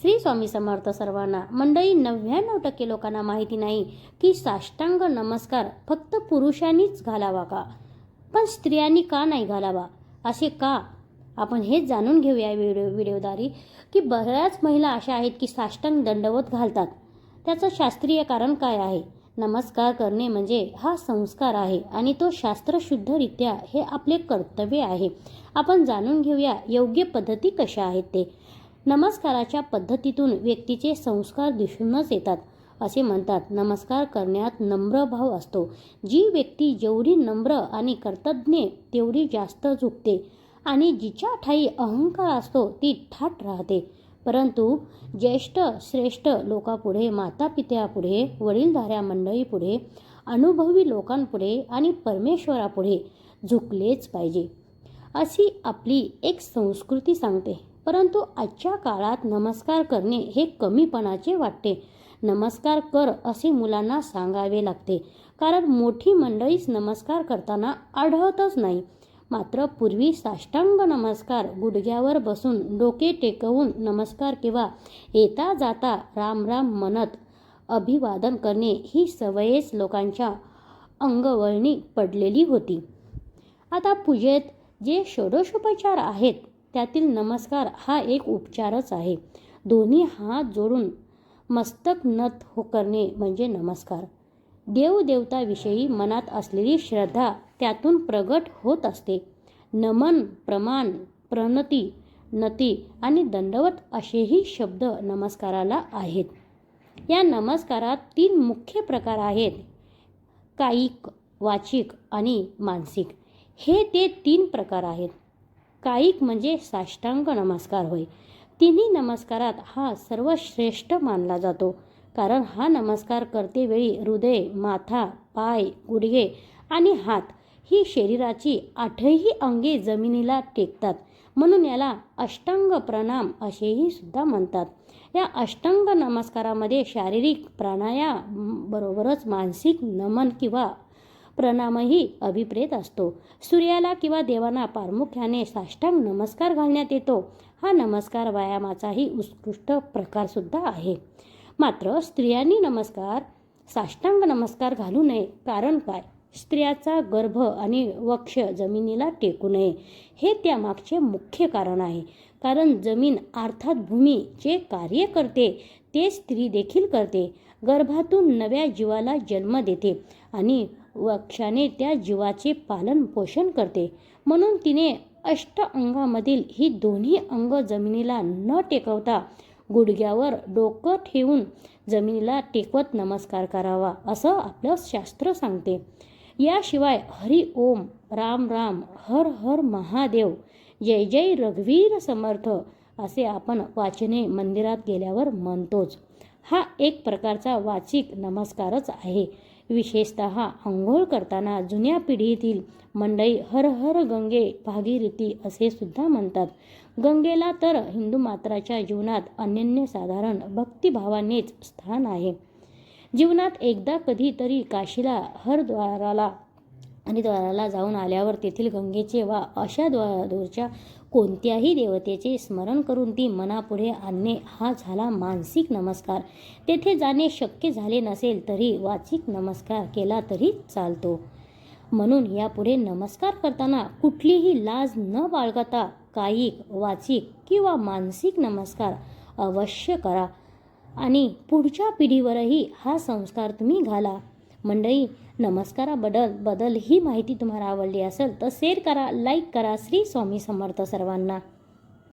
श्री स्वामी समर्थ सर्वांना मंडळी नव्याण्णव टक्के लोकांना माहिती नाही की साष्टांग नमस्कार फक्त पुरुषांनीच घालावा का? पण स्त्रियांनी का नाही घालावा? असे का? आपण हेच जाणून घेऊया व्हिडिओ व्हिडिओद्वारे की बऱ्याच महिला अशा आहेत की साष्टांग दंडवत घालतात. त्याचं शास्त्रीय कारण काय आहे? नमस्कार करणे म्हणजे हा संस्कार आहे आणि तो शास्त्रशुद्धरित्या हे आपले कर्तव्य आहे. आपण जाणून घेऊया योग्य पद्धती कशा आहेत ते. नमस्काराच्या पद्धतीतून व्यक्तीचे संस्कार दिसूनच येतात असे म्हणतात. नमस्कार करण्यात नम्र भाव असतो. जी व्यक्ती जेवढी नम्र आणि कर्तज्ञ तेवढी जास्त झुकते आणि जिच्या ठाई अहंकार असतो ती ठाट राहते. परंतु ज्येष्ठ श्रेष्ठ लोकापुढे मातापित्यापुढे वडीलधाऱ्या मंडळीपुढे अनुभवी लोकांपुढे आणि परमेश्वरापुढे झुकलेच पाहिजे. अशी आपली एक संस्कृती सांगते. परंतु आजच्या काळात नमस्कार करणे हे कमीपणाचे वाटते. नमस्कार कर असे मुलांना सांगावे लागते. कारण मोठी मंडळीच नमस्कार करताना आढळतच नाही. मात्र पूर्वी साष्टांग नमस्कार गुडघ्यावर बसून डोके टेकवून नमस्कार किंवा येता जाता राम राम म्हणत अभिवादन करणे ही सवयच लोकांच्या अंगवळणी पडलेली होती. आता पूजेत जे षोडशोपचार आहेत त्यातील नमस्कार हा एक उपचारच आहे. दोन्ही हात जोडून मस्तक नत हो करणे म्हणजे नमस्कार. देवदेवताविषयी मनात असलेली श्रद्धा त्यातून प्रगट होत असते. नमन प्रमाण प्रणती नती आणि दंडवत असेही शब्द नमस्काराला आहेत. या नमस्कारात तीन मुख्य प्रकार आहेत. कायिक वाचिक आणि मानसिक. हे ते तीन प्रकार आहेत. कायिक म्हणजे साष्टांग नमस्कार होय. तिन्ही नमस्कारात हा सर्वश्रेष्ठ मानला जातो. कारण हा नमस्कार करतेवेळी हृदय माथा पाय गुडघे आणि हात ही शरीराची आठही अंगे जमिनीला टेकतात. म्हणून याला अष्टांग प्रणाम असेही सुद्धा म्हणतात. या अष्टांग नमस्कारामध्ये शारीरिक प्राणायाम बरोबरच मानसिक नमन किंवा प्रणामही अभिप्रेत असतो. सूर्याला किंवा देवांना प्रामुख्याने साष्टांग नमस्कार घालण्यात येतो. हा नमस्कार व्यायामाचाही उत्कृष्ट प्रकारसुद्धा आहे. मात्र स्त्रियांनी नमस्कार साष्टांग नमस्कार घालू नये. कारण काय? स्त्रियाचा गर्भ आणि वक्ष जमिनीला टेकू नये. हे त्यामागचे मुख्य कारण आहे. कारण जमीन अर्थात भूमी जे कार्य करते ते स्त्री देखील करते. गर्भातून नव्या जीवाला जन्म देते आणि वक्षाने त्या जीवाचे पालन पोषण करते. म्हणून तिने अष्ट अंगामधील ही दोन्ही अंग जमिनीला न टेकवता गुडघ्यावर डोकं ठेवून जमिनीला टेकवत नमस्कार करावा असं आपलं शास्त्र सांगते. याशिवाय हरी ओम राम राम हर हर महादेव जय जय रघुवीर समर्थ असे आपण वाचने मंदिरात गेल्यावर म्हणतोच. हा एक प्रकारचा वाचिक नमस्कारच आहे. विशेषत आंघोळ करताना जुन्या पिढीतील मंडई हर हर गंगे भागीरथी असे सुद्धा म्हणतात. गंगेला तर हिंदू मात्राच्या जीवनात अनन्यसाधारण भक्तिभावानेच स्थान आहे. जीवनात एकदा कधीतरी काशीला हरद्वाराला आणि द्वाराला जाऊन आल्यावर तेथील गंगेचे वा अशा द्वारच्या कोणत्याही देवतेचे स्मरण करून ती मनापुढे आणणे हा झाला मानसिक नमस्कार. तेथे जाणे शक्य झाले नसेल तरी वाचिक नमस्कार केला तरी चालतो. म्हणून यापुढे नमस्कार करताना कुठलीही लाज न बाळगता कायिक वाचिक किंवा मानसिक नमस्कार अवश्य करा. आणि पुढच्या पिढीवरही हा संस्कार तुम्ही घाला. मंडळी नमस्काराबद्दल बदल ही माहिती तुम्हाला आवडली असेल तर शेअर करा लाईक करा. श्री स्वामी समर्थ सर्वांना.